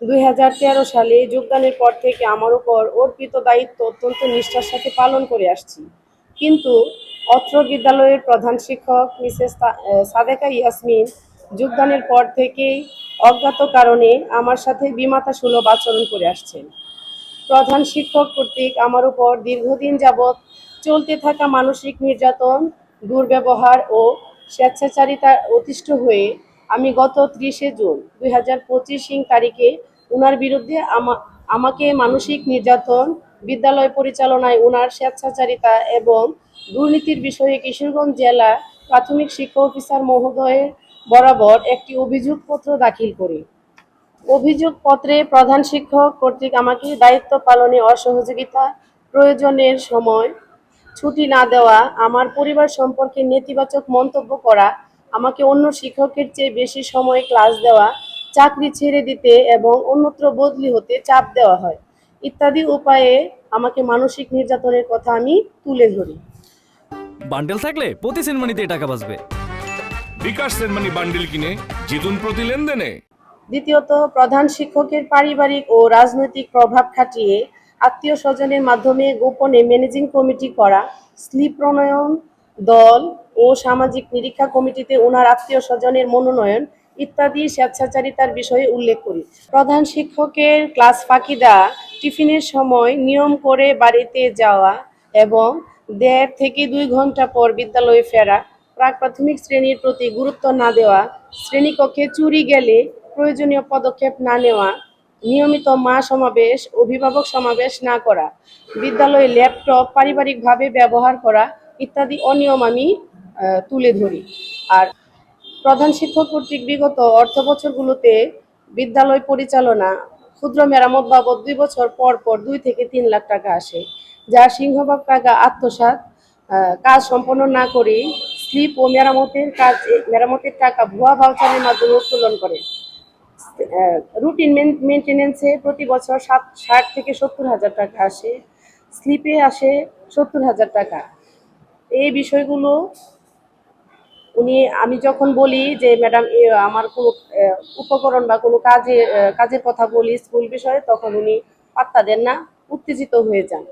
দুই হাজার তেরো সালে যোগদানের পর থেকে আমার উপর অর্পিত দায়িত্ব অত্যন্ত নিষ্ঠার সাথে পালন করে আসছি। কিন্তু অত্র বিদ্যালয়ের প্রধান শিক্ষক, মিসেস সাদেকা ইয়াসমিন, যোগদানের পর থেকেই অজ্ঞাত কারণে আমার সাথে বিমাতা সুলভ আচরণ করে আসছেন। প্রধান শিক্ষক কর্তৃক আমার উপর দীর্ঘদিন যাবৎ চলতে থাকা মানসিক নির্যাতন, দুর্ব্যবহার ও স্বেচ্ছাচারিতার অতিষ্ঠ হয়ে আমি গত ত্রিশে জুন দুই হাজার পঁচিশ তারিখে উনার বিরুদ্ধে আমা- আমাকে মানসিক নির্যাতন, বিদ্যালয় পরিচালনায় উনার স্বেচ্ছাচারিতা এবং দুর্নীতির বিষয়ে কিশোরগঞ্জ জেলা প্রাথমিক শিক্ষা অফিসার মহোদয়ের বরাবর একটি অভিযোগপত্র দাখিল করি। অভিযোগপত্রে প্রধান শিক্ষক কর্তৃক আমাকে দায়িত্ব পালনে অসহযোগিতা, প্রয়োজনের সময় ছুটি না দেওয়া, আমার পরিবার সম্পর্কে নেতিবাচক মন্তব্য করা, আমাকে অন্য শিক্ষকের চেয়ে বেশি সময় ক্লাস দেওয়া চাকরি ছেড়ে দিতে এবং অন্যত্র বদলি হতে চাপ দেওয়া হয়। ইত্যাদি উপায়ে আমাকে মানসিক নির্যাতনের কথা আমি তুলে ধরি। বান্ডেল থাকলে প্রতি সেনমানিতে টাকা বাঁচবে। বিকাশ সেনমানি বান্ডিল কিনে জিতুন প্রতি লেনদেনে। দ্বিতীয়ত প্রধান শিক্ষকের পারিবারিক ও রাজনৈতিক প্রভাব খাটিয়ে আত্মীয় স্বজনের মাধ্যমে গোপনে ম্যানেজিং কমিটি করা স্লিপ প্রণয়ন দল ও সামাজিক নিরীক্ষা কমিটিতে ওনার আত্মীয় স্বজনের মনোনয়ন ইত্যাদি স্বেচ্ছাচারিতার বিষয়ে উল্লেখ করি। প্রধান শিক্ষকের ক্লাস ফাঁকি দেওয়া, টিফিনের সময় নিয়ম করে বাড়িতে যাওয়া এবং দেড় থেকে দুই ঘণ্টা পর বিদ্যালয়ে ফেরা প্রাক প্রাথমিক শ্রেণির প্রতি গুরুত্ব না দেওয়া, শ্রেণীকক্ষে চুরি গেলে প্রয়োজনীয় পদক্ষেপ না নেওয়া, নিয়মিত মা সমাবেশ, অভিভাবক সমাবেশ না করা, বিদ্যালয়ে ল্যাপটপ পারিবারিকভাবে ব্যবহার করা ইত্যাদি অনিয়ম আমি তুলে ধরি। আর প্রধান শিক্ষক কর্তৃক বিগত অর্থ বছরগুলোতে বিদ্যালয় পরিচালনা ক্ষুদ্র মেরামত বাবদ দুই বছর পর পর দুই থেকে তিন লাখ টাকা আসে। যা সিংহভাগ টাকা আত্মসাৎ আহ, কাজ সম্পন্ন না করে স্লিপ ও মেরামতের কাজ মেরামতের টাকা ভুয়া ভাউচারের মাধ্যমে উত্তোলন করে। রুটিন মেনটেনেন্সে প্রতি বছর সাত ষাট থেকে সত্তর হাজার টাকা আসে। স্লিপে আসে সত্তর হাজার টাকা। এই বিষয়গুলো উনি, আমি যখন বলি যে, ম্যাডাম আমার কোনো উপকরণ বা কোনো কাজে কাজের কথা বলি, স্কুল বিষয়ে, তখন উনি পাত্তা দেন না, উত্তেজিত হয়ে যান।